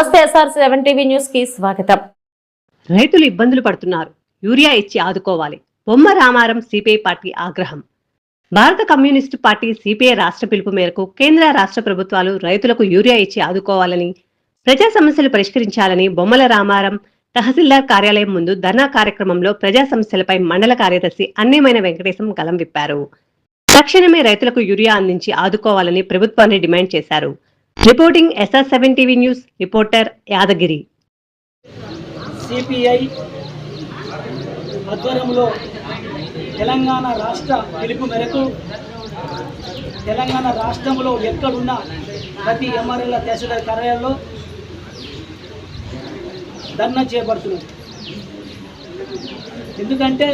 నమస్తే SR seven TV న్యూస్కి స్వాగతం. రైతులు ఇబ్బందులు పడుతున్నారు. యూరియా ఇచ్చి ఆదుకోవాలి. బొమ్మ రామారం సిపిఐ పార్టీ ఆగ్రహం. భారత కమ్యూనిస్టు పార్టీ సిపిఐ రాష్ట్ర పిలుపు మేరకు కేంద్ర రాష్ట్ర ప్రభుత్వాలు రైతులకు యూరియా ఇచ్చి ఆదుకోవాలని ప్రజా సమస్యలు పరిష్కరించాలని బొమ్మల రామారం తహసీల్దార్ కార్యాలయం ముందు ధర్నా కార్యక్రమంలో ప్రజా సమస్యలపై మండల కార్యదర్శి అన్నేమైన వెంకటేశం గలం విప్పారు. తక్షణమే రైతులకు యూరియా అందించి ఆదుకోవాలని ప్రభుత్వాన్ని డిమాండ్ చేశారు. Reporting SR seven TV news reporter Yadagiri. CPI ఆధ్వర్యంలో తెలంగాణ రాష్ట్ర పిలుపు మేరకు తెలంగాణ రాష్ట్రంలో ఎక్కడున్న ప్రతి ఎంఆర్ఎల్ తహసీల్దార్ కార్యాలయంలో ధర్నా చేపడుతున్నాం ఎందుకంటే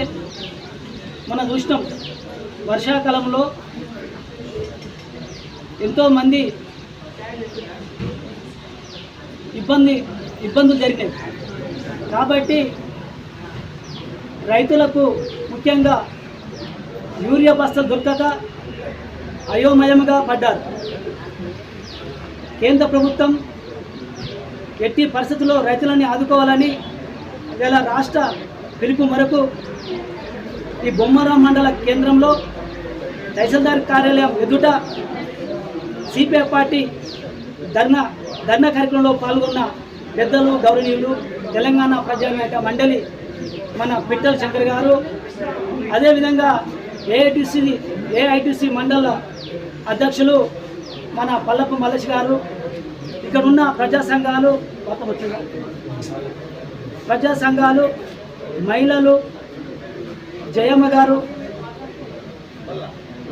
మనం చూసినాం వర్షాకాలంలో ఎంతోమంది ఇబ్బంది ఇబ్బందులు జరిగినాయి కాబట్టి రైతులకు ముఖ్యంగా యూరియా బస్తాలు దొరకక అయోమయంగా పడ్డారు. కేంద్ర ప్రభుత్వం ఎట్టి పరిస్థితుల్లో రైతులని ఆదుకోవాలని ఇలా రాష్ట్ర పిలుపు మేరకు ఈ బొమ్మరాం మండల కేంద్రంలో తహసీల్దార్ కార్యాలయం ఎదుట సిపిఐ పార్టీ ధర్నా ధర్నా కార్యక్రమంలో పాల్గొన్న పెద్దలు గౌరవనీయులు తెలంగాణ ప్రజానాయక మండలి మన పిట్టల శంకర్ గారు అదేవిధంగా ఏఐటిసి ఏఐటిసి మండల అధ్యక్షులు మన పల్లపు మల్లేష్ గారు ఇక్కడ ఉన్న ప్రజా సంఘాలు మొత్తం ప్రజా సంఘాలు మహిళలు జయమ్మ గారు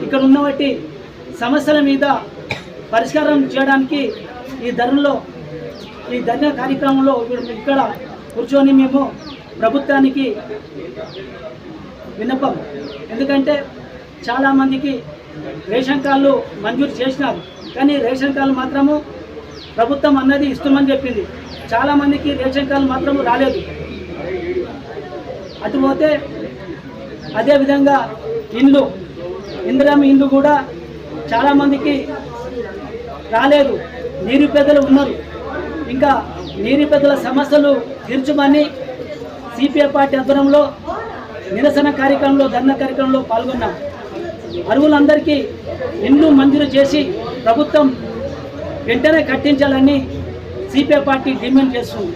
ఇక్కడ ఉన్నవంటి సమస్యల మీద పరిష్కారం చేయడానికి ఈ ధరలో ఈ ధర్నా కార్యక్రమంలో ఇక్కడ కూర్చొని మేము ప్రభుత్వానికి విన్నపం. ఎందుకంటే చాలామందికి రేషన్ కార్డులు మంజూరు చేసినారు. కానీ రేషన్ కార్డులు మాత్రము ప్రభుత్వం అన్నది ఇస్తామని చెప్పింది. చాలామందికి రేషన్ కార్డులు మాత్రము రాలేదు. అటుపోతే అదేవిధంగా ఇండ్లు ఇందిరామ ఇండ్లు కూడా చాలామందికి రాలేదు. నిరుపేదలు ఉన్నారు. ఇంకా నిరుపేదల సమస్యలు తీర్చమని సిపిఐ పార్టీ ఆధ్వర్యంలో నిరసన కార్యక్రమంలో ధర్నా కార్యక్రమంలో పాల్గొన్నాం. అరువులందరికీ ఇండ్లు మంజూరు చేసి ప్రభుత్వం వెంటనే కట్టించాలని సిపిఐ పార్టీ డిమాండ్ చేస్తుంది.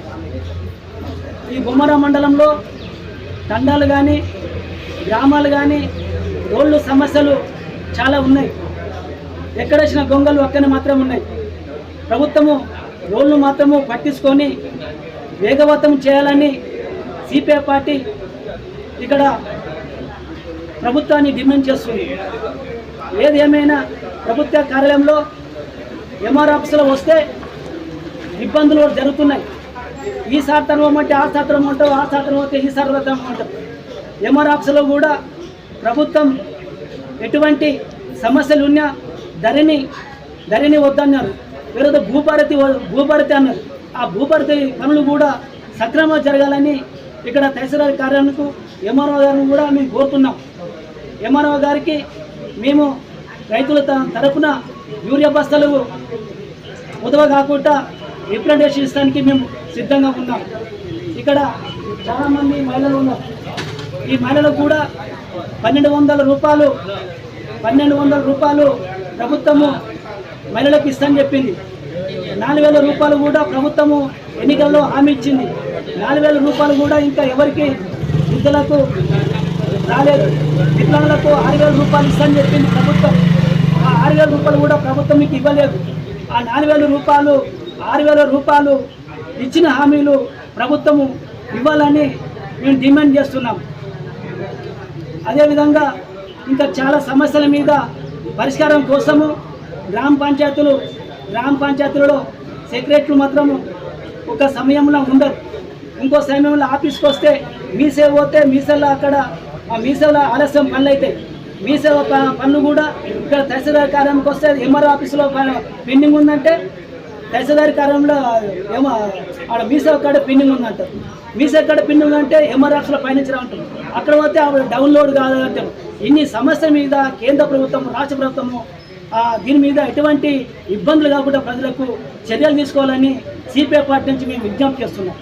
ఈ బొమ్మర మండలంలో తండాలు కానీ గ్రామాలు కానీ రోడ్లు సమస్యలు చాలా ఉన్నాయి. ఎక్కడొచ్చిన గొంగలు అక్కడ మాత్రం ఉన్నాయి. ప్రభుత్వము రోడ్లు మాత్రము పట్టించుకొని వేగవంతం చేయాలని సిపిఐ పార్టీ ఇక్కడ ప్రభుత్వాన్ని డిమాండ్ చేస్తుంది. ఏది ఏమైనా ప్రభుత్వ కార్యాలయంలో ఎంఆర్ ఆఫీసులో వస్తే ఇబ్బందులు జరుగుతున్నాయి. ఈ సాత్రం అంటే ఆ సాత్రం అంటావు ఆ సాత్రం అంటే ఈ సాత్రం అంటావు. ఎంఆర్ ఆఫీసులో కూడా ప్రభుత్వం ఎటువంటి సమస్యలు ఉన్నా ధరణి ధరణి వద్దన్నారు. వేరే భూభారతి వ- భూభారతి అన్నారు. ఆ భూభారతి పనులు కూడా సక్రమంగా జరగాలని ఇక్కడ తహసీల్దార్ కార్యాలయంకు ఎంఆర్ఓ గారిని కూడా మేము కోరుతున్నాం. ఎంఆర్ఓ గారికి మేము రైతుల తరఫున యూరియా బస్తాలు ఉదవ కాకుండా రిప్రజెంటేషన్ ఇస్తానికి మేము సిద్ధంగా ఉన్నాం. ఇక్కడ చాలామంది మహిళలు ఉన్నారు. ఈ మహిళలకు కూడా పన్నెండు వందల రూపాయలు పన్నెండు వందల రూపాయలు ప్రభుత్వము మహిళలకు ఇస్తామని చెప్పింది. నాలుగు వేల రూపాయలు కూడా ప్రభుత్వము ఎన్నికల్లో హామీ ఇచ్చింది. నాలుగు వేల రూపాయలు కూడా ఇంకా ఎవరికి వృద్ధులకు రాలేదు. వికలాంగులకు ఆరు వేల రూపాయలు ఇస్తామని చెప్పింది ప్రభుత్వం. ఆ ఆరు వేల రూపాయలు కూడా ప్రభుత్వం మీకు ఇవ్వలేదు. ఆ నాలుగు వేల రూపాయలు ఆరు వేల రూపాయలు ఇచ్చిన హామీలు ప్రభుత్వము ఇవ్వాలని మేము డిమాండ్ చేస్తున్నాం. అదేవిధంగా ఇంకా చాలా సమస్యల మీద పరిష్కారం కోసము గ్రామ పంచాయతీలు గ్రామ పంచాయతీలలో సెక్రటరీలు మాత్రము ఒక సమయంలో ఉండరు. ఇంకో సమయంలో ఆఫీస్కి వస్తే మీ సేవ పోతే మీ సేవలో అక్కడ ఆ మీ సేవలో ఆలస్యం పనులు అవుతాయి మీ సేవ పనులు కూడా ఇక్కడ తహసీల్దార్ కార్యాలయంకి వస్తే ఎంఆర్ ఆఫీసులో ప- పెండింగ్ ఉందంటే తహసీల్దార్ కార్యంలో ఏమో ఆడ మీసే కాడ పెండింగ్ ఉందంటారు మీసే కాడ పెండింగ్ అంటే ఎంఆర్ ఆఫీస్లో పయనించడం అంటారు. అక్కడ పోతే ఆవిడ డౌన్లోడ్ కాదంటారు ఇన్ని సమస్యల మీద కేంద్ర ప్రభుత్వం రాష్ట్ర ప్రభుత్వము దీని మీద ఎటువంటి ఇబ్బందులు కాకుండా ప్రజలకు చర్యలు తీసుకోవాలని సిపిఐ పార్టీ నుంచి మేము విజ్ఞప్తి చేస్తున్నాం.